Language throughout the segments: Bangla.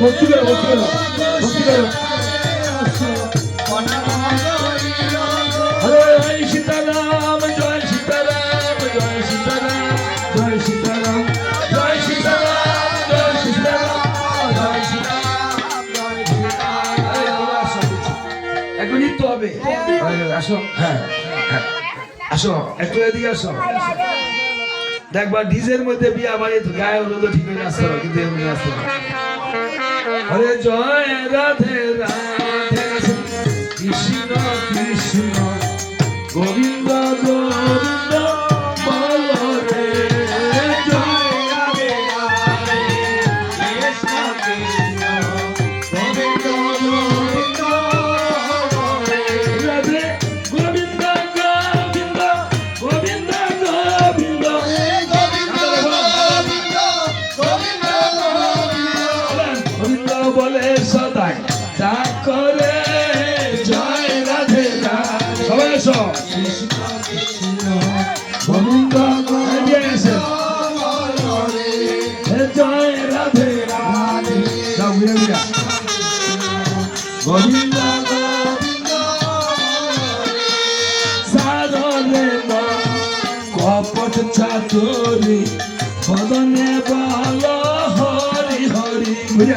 ভক্তি করো ভক্তি করো ভক্তি করো আসো। একটু এদিকে দেখবা, ডিজের মধ্যে বিয়া বাড়ি গায়ে হলো তো ঠিক হয়ে আসতে কিন্তু এমনি আসতে হরে জয় রাধে রাধে। কৃষ্ণ কৃষ্ণ গোবিন্দ। কপট চাতুরি বদনে বল হরি হরি। ঘুরে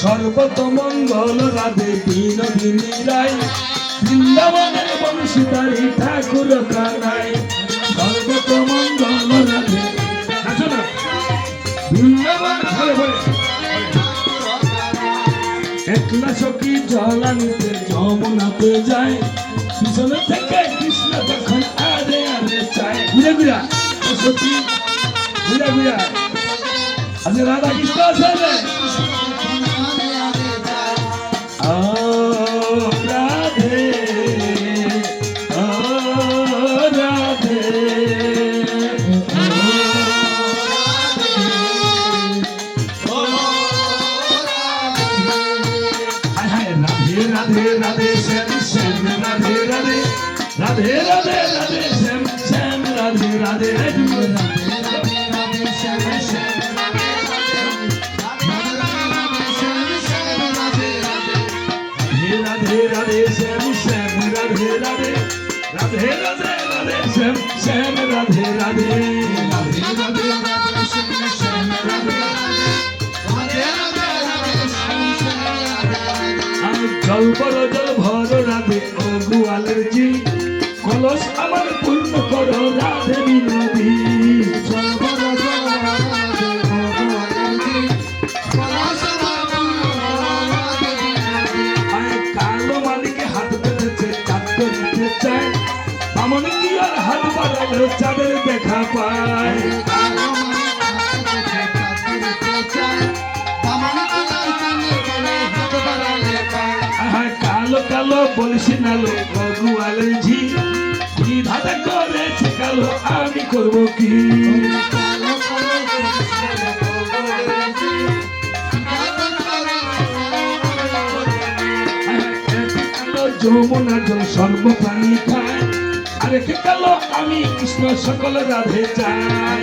সর্বত মঙ্গল রাধে বিনোদিনী রায় বৃন্দাবনের বংশীধারী ঠাকুর কানাই সর্বত মঙ্গল রাধে ঘরে একলা সখী জল আনতে যমুনাতে যায়। পিছনে থেকে কৃষ্ণ তখন আরে আরে চায়। ঘুরে ঘুরা সখী, ঘুরে ঘুরা আচ্ছা রাধা কৃষ্ণ আছে রাধে রাধে রাধে শ্যাম শ্যাম রাধে রাধে রাধে রাধে রাধে শ্যাম শ্যাম রাধে রাধে রাধে রাধে শ্যাম শ্যাম রাধে রাধে রাধে রাধে রাধে শ্যাম শ্যাম রাধে রাধে রাধে রাধে রাধে শ্যাম শ্যাম রাধে আর জল বড় জল ভর রাধে, ও গোয়ালের জি কলস আমার পূর্ণ করো, রাধে বিনোদী। জল বড় জল কালো মালিকে হাত পেতেছে চাঁদের দেখা পায়। কালো কালো বলছি নালো গোয়ালের ঝি। বিধাতা করেছে কালো, আমি করব কি? যমুনা জল সর্বপ্রাণী খায়। আরে, কে কালো? আমি কৃষ্ণ সকল রাধে চাই।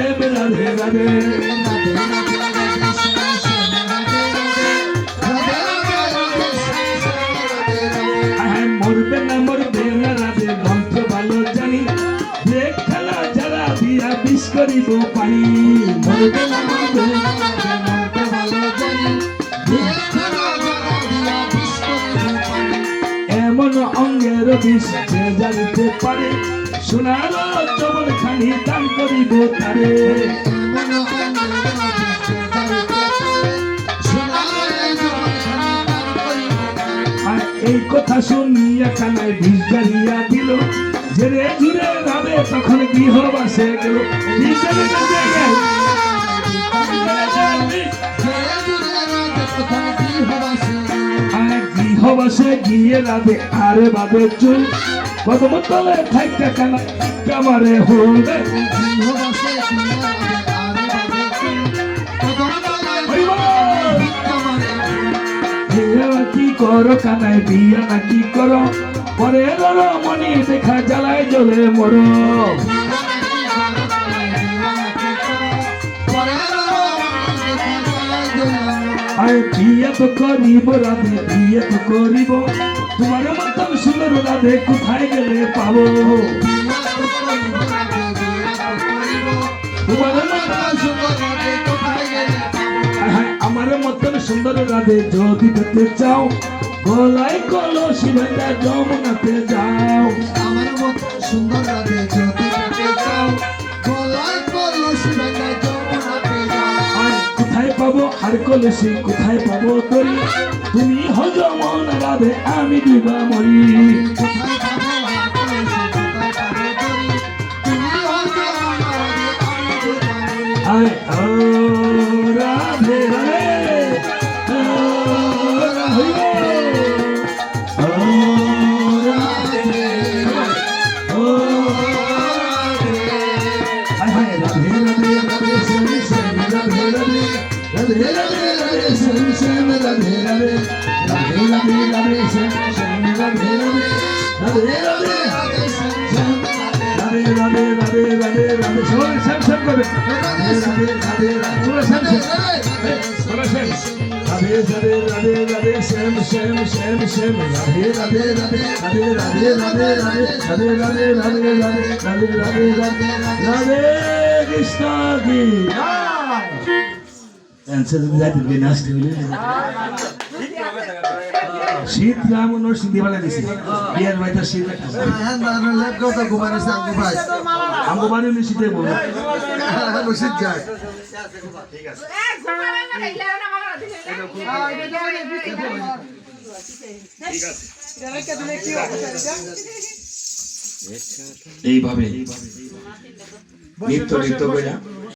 রাধে রাধে আহাই মরবে না মরবে না রাধে মন্ত্র ভালো জানি দেখ খেলা যারা দিয়া বিষ করিব পানি মরবে না মরবে পানি এমন অঙ্গের বিষ যে জানিতে পারে সোনার চবন খানি করিব তারে। এই কথা শুনিয়া কানায় ভিজ জ্বালিয়া দিল। ঝেড়ে ঝুড়ে ভাবে তখন গৃহবাসে গেল। গৃহবাসে গিয়ে রাধে, আরে বাবে চুল। কদম তলে থাকতে কানা কামারে হলবে কি করো কানায় বিয়া না কি করো? পরে মনি দেখা জ্বালায় জ্বলে মরো। আরে বিয়ে তো করিব, রাধে বিয়ে তো করিব। তোমার মতন সুন্দর রাধে কোথায় গেলে পাবো? তোমার মতন হ্যাঁ, আমার মতন সুন্দর রাধে যদি পেতে চাও গলায় কলসি বেঁধে যমুনাতে যাও। আমার মতন সুন্দর রাধে যদি পাবো, আর কলসি কোথায় পাবো তরি? তুমি হজমন রাধে, আমি দিবা মরি। কোথায় রাধে আর কৃষ্ণ কি যাইতে নাচতে শীত রাম ওর সিন্ধি বেলা দিছে। বিয়ার বাইতা শীত আঙ্গুবানি নি শীতে বলো শীত যায় ঠিক আছে এইভাবে নিত্য নিত্য করে